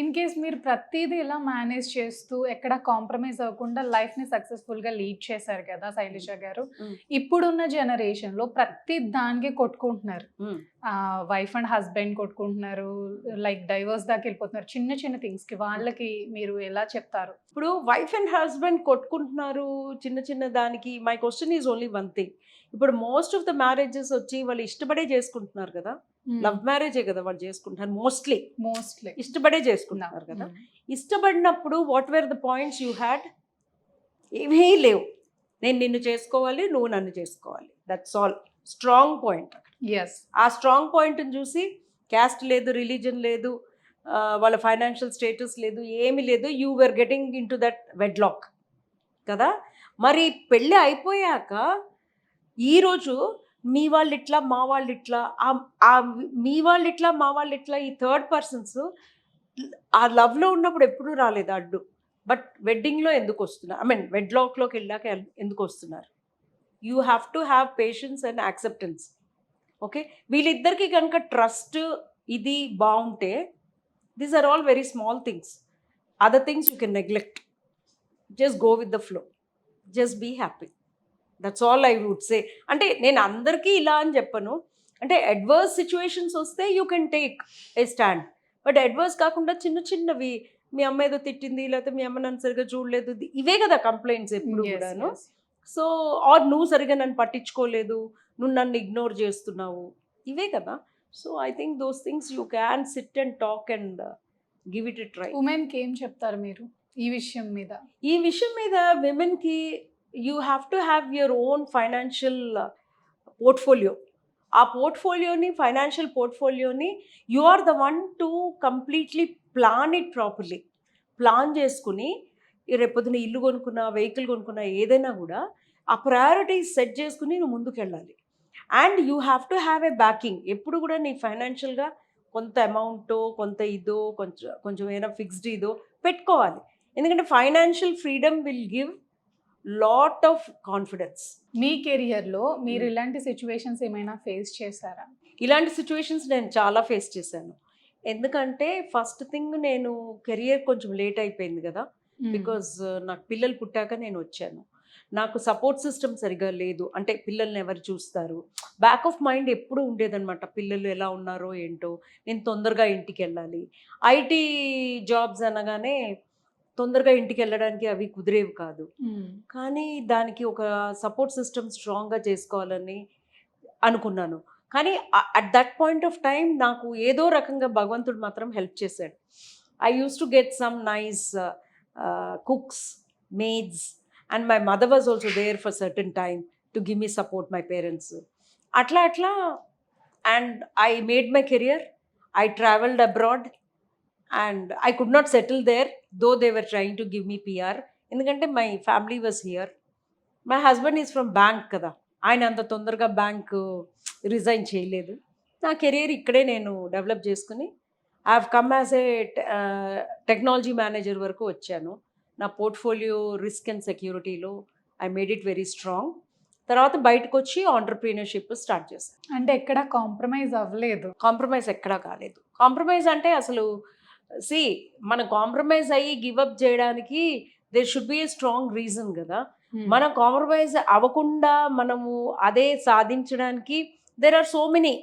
In case మీరు ప్రతిదీ ఇలా మేనేజ్ చేస్తూ ఎక్కడ కాంప్రమైజ్ అవ్వకుండా లైఫ్ని సక్సెస్ఫుల్గా లీడ్ చేశారు కదా శైలజ గారు. ఇప్పుడున్న జనరేషన్లో ప్రతి దానికి కొట్టుకుంటున్నారు. వైఫ్ అండ్ హస్బెండ్ కొట్టుకుంటున్నారు లైక్ డైవర్స్ దాకా వెళ్ళిపోతున్నారు చిన్న చిన్న థింగ్స్కి వాళ్ళకి మీరు ఎలా చెప్తారు? ఇప్పుడు వైఫ్ అండ్ హస్బెండ్ కొట్టుకుంటున్నారు చిన్న చిన్న దానికి. My question is only one thing ఇప్పుడు మోస్ట్ ఆఫ్ ద మ్యారేజెస్ వచ్చి వాళ్ళు ఇష్టపడే చేసుకుంటున్నారు కదా. లవ్ మ్యారేజే కదా వాళ్ళు చేసుకుంటున్నారు మోస్ట్లీ మోస్ట్లీ ఇష్టపడే చేసుకుంటున్నారు కదా. ఇష్టపడినప్పుడు what where the points you had ఏమీ లేవు. నేను నిన్ను చేసుకోవాలి నువ్వు నన్ను చేసుకోవాలి. That's all strong point yes ఆ స్ట్రాంగ్ పాయింట్ని చూసి క్యాస్ట్ లేదు రిలీజన్ లేదు వాళ్ళ ఫైనాన్షియల్ స్టేటస్ లేదు ఏమీ లేదు. You were getting in to that wedlock కదా? మరి పెళ్ళి అయిపోయాక ఈరోజు మీ వాళ్ళు ఇట్లా మా వాళ్ళు ఇట్లా ఆ- మీ వాళ్ళు ఇట్లా మా వాళ్ళు ఇట్లా ఈ థర్డ్ పర్సన్స్ ఆ లవ్లో ఉన్నప్పుడు ఎప్పుడూ రాలేదు అడ్డు. బట్ వెడ్డింగ్లో ఎందుకు వస్తున్నారు? ఐ మీన్ వెడ్లాక్లోకి వెళ్ళాక ఎందుకు వస్తున్నారు? You have to have patience and acceptance okay వీళ్ళిద్దరికి కనుక ట్రస్ట్ ఇది బాగుంటే these are all very small things other things you can neglect just go with the flow just be happy that's all I would say అంటే నేను అందరికీ ఇలా అని చెప్పను. అంటే అడ్వర్స్ సిచ్యువేషన్స్ వస్తే you can take a stand but adverse కాకుండా చిన్న చిన్నవి మీ అమ్మ ఏదో తిట్టింది లేకపోతే మీ అమ్మ నన్ను సరిగ్గా చూడలేదు ఇవే కదా కంప్లైంట్స్ ఎప్పుడు కూడాను. సో ఆర్ నువ్వు సరిగా నన్ను పట్టించుకోలేదు నువ్వు నన్ను ఇగ్నోర్ చేస్తున్నావు ఇవే కదా. So I think those things you can sit and talk and give it it try ఉమెన్కి ఏం చెప్తారు మీరు ఈ విషయం మీద? ఈ విషయం మీద విమెన్కి you have to have your own financial portfolio ఆ పోర్ట్ఫోలియోని financial పోర్ట్ఫోలియోని you are the one to completely plan it properly plan చేసుకుని రేపొద్దున ఇల్లు కొనుక్కున్నా వెహికల్ కొనుక్కున్నా ఏదైనా కూడా ఆ ప్రయారిటీస్ సెట్ చేసుకుని నువ్వు ముందుకెళ్ళాలి. And you have to have a backing ఎప్పుడు కూడా నీ ఫైనాన్షియల్గా కొంత అమౌంటో కొంత ఇదో కొంచెం కొంచెం ఏమైనా ఫిక్స్డ్ ఇదో పెట్టుకోవాలి. ఎందుకంటే financial freedom will give lot of confidence మీ కెరియర్లో మీరు Mm. ఇలాంటి సిచ్యువేషన్స్ ఏమైనా ఫేస్ చేశారా? ఇలాంటి సిచ్యువేషన్స్ నేను చాలా ఫేస్ చేశాను. ఎందుకంటే ఫస్ట్ థింగ్ నేను కెరియర్ కొంచెం లేట్ అయిపోయింది కదా. బికాజ్ నాకు పిల్లలు పుట్టాక నేను వచ్చాను. నాకు సపోర్ట్ సిస్టమ్ సరిగా లేదు. అంటే పిల్లల్ని ఎవరు చూస్తారు? బ్యాక్ ఆఫ్ మైండ్ ఎప్పుడు ఉండేదన్నమాట. పిల్లలు ఎలా ఉన్నారో ఏంటో? నేను తొందరగా ఇంటికి వెళ్ళాలి. ఐటీ జాబ్స్ అనగానే తొందరగా ఇంటికి వెళ్ళడానికి అవి కుదిరేవి కాదు. కానీ దానికి ఒక సపోర్ట్ సిస్టమ్ స్ట్రాంగ్గా చేసుకోవాలని అనుకున్నాను. కానీ at that point of time నాకు ఏదో రకంగా భగవంతుడు మాత్రం హెల్ప్ చేశాడు. I use to get some nice cooks maids and my mother was also there for certain time to give me support my parents అట్లా అట్లా and I made my career I travelled abroad and I could not settle there though they were trying to give me PR ఎందుకంటే my family was here my husband is from bank కదా. ఆయన అంత తొందరగా bank resign చేయలేదు. నా career ఇక్కడే నేను develop చేసుకుని I have come as a technology manager వరకు వచ్చాను. నా portfolio risk and సెక్యూరిటీలో I made it very strong తర్వాత బయటకు వచ్చి ఆంటర్ప్రీనర్షిప్ స్టార్ట్ చేశాను అంటే ఎక్కడ కాంప్రమైజ్ అవ్వలేదు. కాంప్రమైజ్ ఎక్కడా కాలేదు. కాంప్రమైజ్ అంటే అసలు సి మనం కాంప్రమైజ్ అయ్యి గివ్ అప్ చేయడానికి there should be a strong reason కదా. Mm. మనం కాంప్రమైజ్ అవ్వకుండా మనము అదే సాధించడానికి there are so many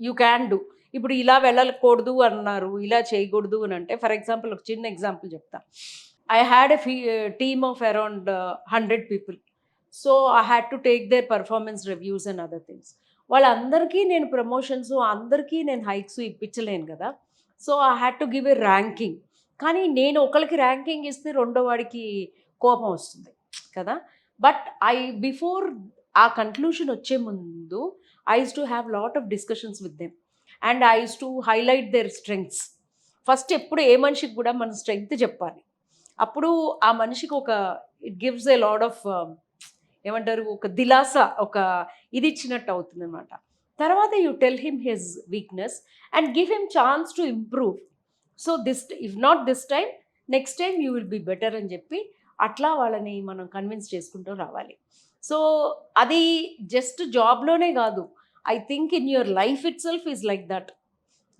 you can do ఇప్పుడు ఇలా వెళ్ళకూడదు అన్నారు ఇలా చేయకూడదు అని అంటే ఫర్ ఎగ్జాంపుల్ ఒక చిన్న ఎగ్జాంపుల్ చెప్తా. I had a few team of around hundred people so I had to take their performance reviews and other things వాళ్ళందరికీ నేను ప్రమోషన్స్ అందరికీ నేను హైక్స్ ఇప్పించలేను కదా. So I had to give a ranking. కానీ నేను ఒకరికి ర్యాంకింగ్ ఇస్తే రెండో వాడికి కోపం వస్తుంది కదా? బట్ ఐ బిఫోర్ ఆ కన్క్లూషన్ వచ్చే ముందు I use to have lot of discussions with them. And I use to highlight their strengths. First ఎప్పుడు ఏ మనిషికి కూడా మన స్ట్రెంగ్త్ చెప్పాలి. అప్పుడు ఆ మనిషికి ఒక it gives a lot of ఏమంటారు ఒక దిలాస ఒక ఇది ఇచ్చినట్టు అవుతుంది అనమాట తర్వాత you tell him his weakness and give him chance to improve so this if not this time next time you will be better అని చెప్పి అట్లా వాళ్ళని మనం కన్విన్స్ చేసుకుంటూ రావాలి. సో అది జస్ట్ జాబ్లోనే కాదు. I think in your life itself is like that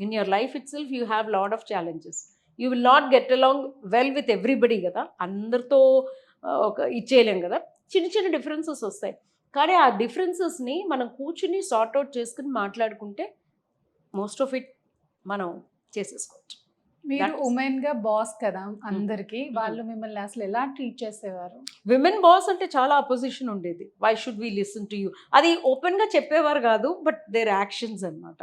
in your life itself you have lot of challenges you will not get along well with everybody కదా. అందరితో ఒక ఇచ్చేయలేం కదా. చిన్న చిన్న డిఫరెన్సెస్ వస్తాయి. కానీ ఆ డిఫరెన్సెస్ని మనం కూర్చుని సార్ట్ అవుట్ చేసుకుని మాట్లాడుకుంటే మోస్ట్ ఆఫ్ ఇట్ మనం చేసేసుకోవచ్చు. మీరు ఉమెన్గా బాస్ కదా అందరికి వాళ్ళు మిమ్మల్ని అసలు ఎలా ట్రీట్ చేసేవారు? విమెన్ బాస్ అంటే చాలా అపోజిషన్ ఉండేది. Why should we listen to you అది ఓపెన్గా చెప్పేవారు కాదు బట్ దేర్ యాక్షన్స్ అన్నమాట.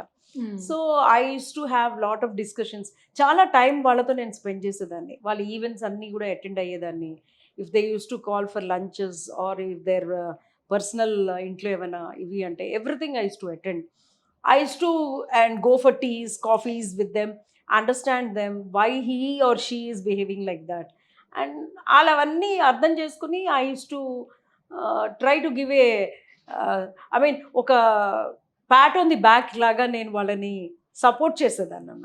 So I use to have lot of discussions చాలా టైం వాళ్ళతో నేను స్పెండ్ చేసేదాన్ని. వాళ్ళ ఈవెంట్స్ అన్నీ కూడా అటెండ్ అయ్యేదాన్ని. If they use to call for lunches or if their personal ఇంట్లో ఏమైనా ఇవి అంటే everything I to attend. I to and go for teas coffees with them understand them why he or she is behaving like that. And వాళ్ళు అవన్నీ అర్థం చేసుకుని I to try to give a I mean ఒక pat on the back లాగా నేను వాళ్ళని support చేసేదాన్ని అన్నమాట.